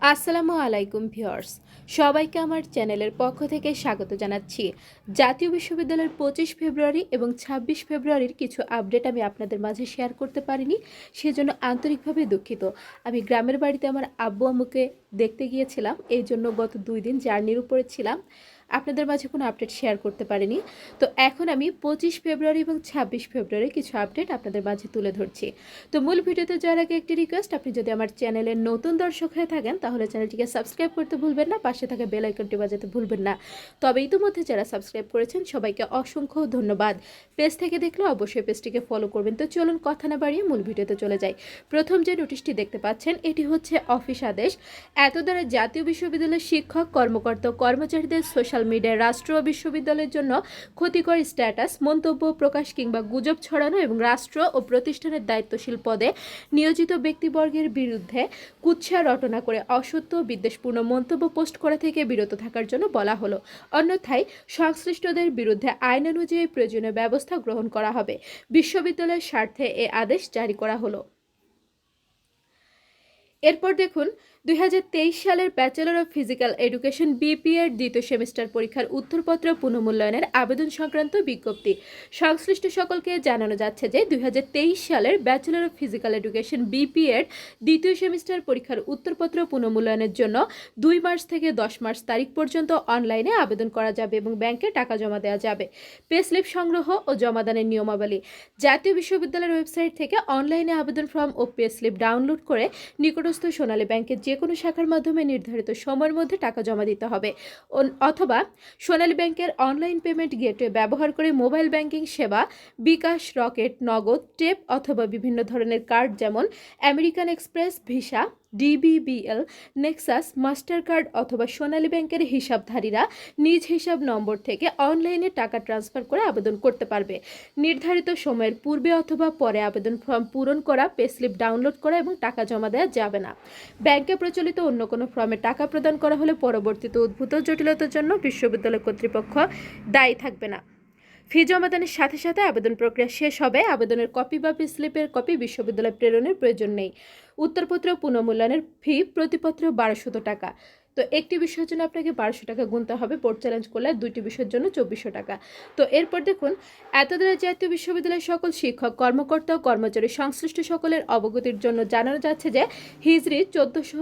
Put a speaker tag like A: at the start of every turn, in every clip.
A: আসসালামু আলাইকুম ভিউয়ার্স, সবাইকে আমার চ্যানেলের পক্ষ থেকে স্বাগত জানাচ্ছি। জাতীয় বিশ্ববিদ্যালয়ের পঁচিশ ফেব্রুয়ারি এবং ছাব্বিশ ফেব্রুয়ারির কিছু আপডেট আমি আপনাদের মাঝে শেয়ার করতে পারিনি, সেজন্য আন্তরিকভাবে দুঃখিত। আমি গ্রামের বাড়িতে আমার আব্বু আম্মুকে দেখতে গিয়েছিলাম এই জন্য গত দুই দিন জার্নির উপরে ছিলাম। আপনাদের মাঝে কোনো আপডেট শেয়ার করতে পারিনি। তো এখন আমি পঁচিশ ফেব্রুয়ারি এবং ছাব্বিশ ফেব্রুয়ারি কিছু আপডেট আপনাদের মাঝে তুলে ধরছি। তো মূল ভিডিওতে যাওয়ার আগে একটি রিকোয়েস্ট আপনি যদি আমার চ্যানেলের নতুন দর্শক হয়ে থাকেন, তাহলে চ্যানেলটিকে সাবস্ক্রাইব করতে ভুলবেন না, পাশে থাকা বেল আইকনটি বাজাতে ভুলবেন না। তবে ইতিমধ্যে যারা সাবস্ক্রাইব করেছেন, সবাইকে অসংখ্য ধন্যবাদ। পেজ থেকে দেখলে অবশ্যই পেজটিকে ফলো করবেন। তো চলুন কথা না বাড়িয়ে মূল ভিডিওতে চলে যাই। প্রথম যে নোটিশটি দেখতে পাচ্ছেন, এটি হচ্ছে অফিস আদেশ। এত দ্বারা জাতীয় বিশ্ববিদ্যালয়ের শিক্ষক, কর্মকর্তা, কর্মচারীদের সোশ্যাল মিডিয়ায় রাষ্ট্র ও বিশ্ববিদ্যালয়ের জন্য ক্ষতিকর স্ট্যাটাস, মন্তব্য প্রকাশ কিংবা গুজব ছড়ানো এবং রাষ্ট্র ও প্রতিষ্ঠানের দায়িত্বশীল পদে নিয়োজিত ব্যক্তিবর্গের বিরুদ্ধে কুৎসা রটনা করে অসত্য, বিদ্বেষপূর্ণ মন্তব্য পোস্ট করা থেকে বিরত থাকার জন্য বলা হলো। অন্যথায় সংশ্লিষ্টদের বিরুদ্ধে আইন অনুযায়ী প্রয়োজনীয় ব্যবস্থা গ্রহণ করা হবে। বিশ্ববিদ্যালয়ের স্বার্থে এ আদেশ জারি করা হলো। এরপর দেখুন দুই হাজার তেইশ সালের ব্যাচেলর অফ ফিজিক্যাল এডুকেশন বিপিএর দ্বিতীয় সেমিস্টার পরীক্ষার উত্তরপত্র পুনঃমূল্যায়নের আবেদন সংক্রান্ত বিজ্ঞপ্তি। সংশ্লিষ্ট সকলকে জানানো যাচ্ছে যে দুই হাজার তেইশ সালের ব্যাচেলর অফ ফিজিক্যাল এডুকেশন বিপিএর দ্বিতীয় সেমিস্টার পরীক্ষার উত্তরপত্র পুনঃমূল্যায়নের জন্য দুই মার্চ থেকে দশ মার্চ তারিখ পর্যন্ত অনলাইনে আবেদন করা যাবে এবং ব্যাংকে টাকা জমা দেওয়া যাবে। পে স্লিপ সংগ্রহ ও জমাদানের নিয়মাবলী। জাতীয় বিশ্ববিদ্যালয়ের ওয়েবসাইট থেকে অনলাইনে আবেদন ফর্ম ও পে স্লিপ ডাউনলোড করে নিকটস্থ সোনালী ব্যাংকের যে কোনো শাখার মাধ্যমে নির্ধারিত সময়ের মধ্যে টাকা জমা দিতে হবে। অথবা সোনালী ব্যাংকের অনলাইন পেমেন্ট গেটওয়ে ব্যবহার করে মোবাইল ব্যাংকিং সেবা, বিকাশ, রকেট, নগদ, টেপ অথবা বিভিন্ন ধরনের কার্ড যেমন American Express, Visa, DBBL, Nexus Mastercard অথবা সোনালী ব্যাংকের হিসাবধারীরা নিজ হিসাব নম্বর থেকে অনলাইনে টাকা ট্রান্সফার করে আবেদন করতে পারবে। নির্ধারিত সময়ের পূর্বে অথবা পরে আবেদন ফর্ম পূরণ করা পে স্লিপ ডাউনলোড করা এবং টাকা জমা দেওয়া যাবে না। ব্যাংকে প্রচলিত অন্য কোনো ফর্মে টাকা প্রদান করা হলে পরবর্তীতে উদ্ভূত জটিলতার জন্য বিশ্ববিদ্যালয় কর্তৃপক্ষ দায়ী থাকবে না। ফি জমাদানের সাথে সাথে আবেদন প্রক্রিয়া শেষ হবে। আবেদনের কপি বা স্লিপের কপি বিশ্ববিদ্যালয় প্রেরণের প্রয়োজন নেই। উত্তরপত্র পুনর্মূল্যায়নের ফি প্রতিপত্র বারোশত টাকা। তো একটি বিষয়ের জন্য আপনাকে বারোশো টাকা গুনতে হবে বোর্ড চ্যালেঞ্জ করলে দুইটি বিষয়ের জন্য চব্বিশশো টাকা। তো এরপর দেখুন এতদিনে জাতীয় বিশ্ববিদ্যালয়ের সকল শিক্ষক, কর্মকর্তা ও কর্মচারী সংশ্লিষ্ট সকলের অবগতির জন্য জানানো যাচ্ছে যে, হিজরি চোদ্দোশো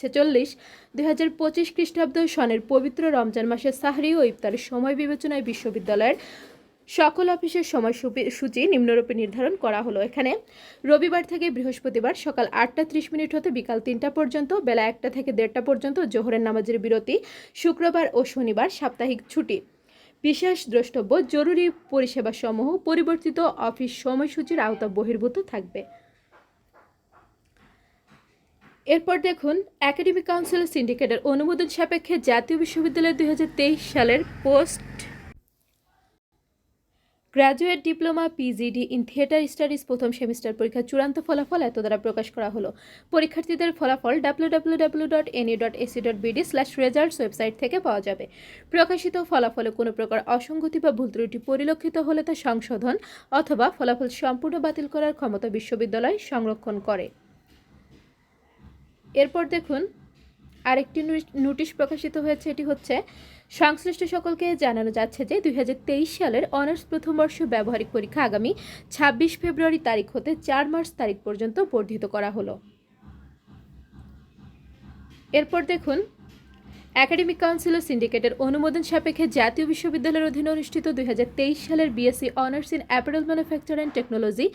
A: ছেচল্লিশ দুই হাজার পঁচিশ খ্রিস্টাব্দ সনের পবিত্র রমজান মাসের সাহরি ও ইফতারের সময় বিবেচনায় বিশ্ববিদ্যালয়ের সকল অফিসের সময়সূচি, সূচি নিম্নরূপে নির্ধারণ করা হলো। এখানে রবিবার থেকে বৃহস্পতিবার সকাল আটটা ত্রিশ মিনিট হতে বিকাল তিনটা পর্যন্ত, বেলা একটা থেকে দেড়টা পর্যন্ত জোহরের নামাজের বিরতি, শুক্রবার ও শনিবার সাপ্তাহিক ছুটি। বিশেষ দ্রষ্টব্য, জরুরি পরিষেবাসমূহ পরিবর্তিত অফিস সময়সূচির আওতা বহির্ভূত থাকবে। এরপর দেখুন, একাডেমিক কাউন্সিল সিন্ডিকেটের অনুমোদন সাপেক্ষে জাতীয় বিশ্ববিদ্যালয় দুই হাজার তেইশ সালের post graduate diploma PGD in theatre studies প্রথম সেমিস্টার পরীক্ষার চূড়ান্ত ফলাফল এত দ্বারা প্রকাশ করা হলো। পরীক্ষার্থীদের ফলাফল W W dot dot dot slash results website থেকে পাওয়া যাবে। প্রকাশিত ফলাফলে কোনো প্রকার অসঙ্গতি বা ভুল ত্রুটি পরিলক্ষিত হলে তা সংশোধন অথবা ফলাফল সম্পূর্ণ বাতিল করার ক্ষমতা বিশ্ববিদ্যালয় সংরক্ষণ করে। এরপর দেখুন, আরেকটি নোটিশ প্রকাশিত হয়েছে, এটি হচ্ছে সংশ্লিষ্ট সকলকে জানানো যাচ্ছে যে দুই হাজার তেইশ সালের অনার্স প্রথম বর্ষ ব্যবহারিক পরীক্ষা আগামী ছাব্বিশ ফেব্রুয়ারি তারিখ হতে চার মার্চ তারিখ পর্যন্ত বর্ধিত করা হলো। এরপর দেখুন একাডেমিক কাউন্সিল ও সিন্ডিকেটের অনুমোদন সাপেক্ষে জাতীয় বিশ্ববিদ্যালয়ের অধীনে অনুষ্ঠিত দুই হাজার তেইশ সালের BSc honours in apparel manufacture and technology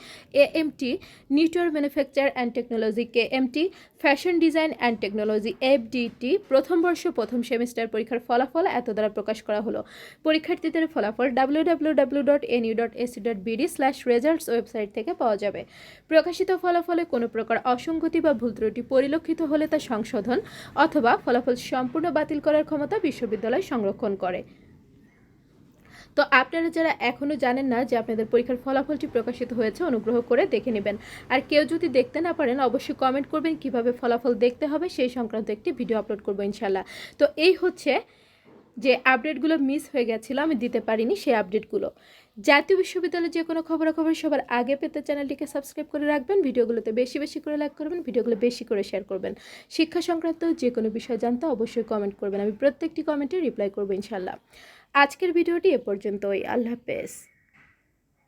A: AMT নিউটর manufacture and technology KMT fashion design and technology F FDT প্রথম বর্ষ, প্রথম সেমিস্টার পরীক্ষার ফলাফল এত দ্বারা প্রকাশ করা হলো। পরীক্ষার্থীদের ফলাফল W W W dot NU dot AC dot BD slash results website থেকে পাওয়া যাবে। প্রকাশিত ফলাফলে কোনো প্রকার অসঙ্গতি বা ভুল ত্রুটি পরিলক্ষিত হলে তা সংশোধন অথবা ফলাফল সম্পূর্ণ বাতিল করার ক্ষমতা বিশ্ববিদ্যালয় সংরক্ষণ করে। তো আপনারা যারা এখনও জানেন না যে আপনাদের পরীক্ষার ফলাফলটি প্রকাশিত হয়েছে, অনুগ্রহ করে দেখে নেবেন। আর কেউ যদি দেখতে না পারেন, অবশ্যই কমেন্ট করবেন কীভাবে ফলাফল দেখতে হবে, সেই সংক্রান্ত একটি ভিডিও আপলোড করব ইনশাল্লাহ তো এই হচ্ছে যে আপডেটগুলো মিস হয়ে গেছিল, আমি দিতে পারিনি সেই আপডেটগুলো জাতীয় বিশ্ববিদ্যালয়ে যে কোনো খবরাখবর সবার আগে পেতে চ্যানেলটিকে সাবস্ক্রাইব করে রাখবেন, ভিডিওগুলোতে বেশি বেশি করে লাইক করবেন, ভিডিওগুলো বেশি করে শেয়ার করবেন। শিক্ষা সংক্রান্ত যে কোনো বিষয় জানতে অবশ্যই কমেন্ট করবেন, আমি প্রত্যেকটি কমেন্টে রিপ্লাই করব ইনশাল্লাহ আজকের ভিডিওটি এ পর্যন্তই, আল্লাহ হাফেজ।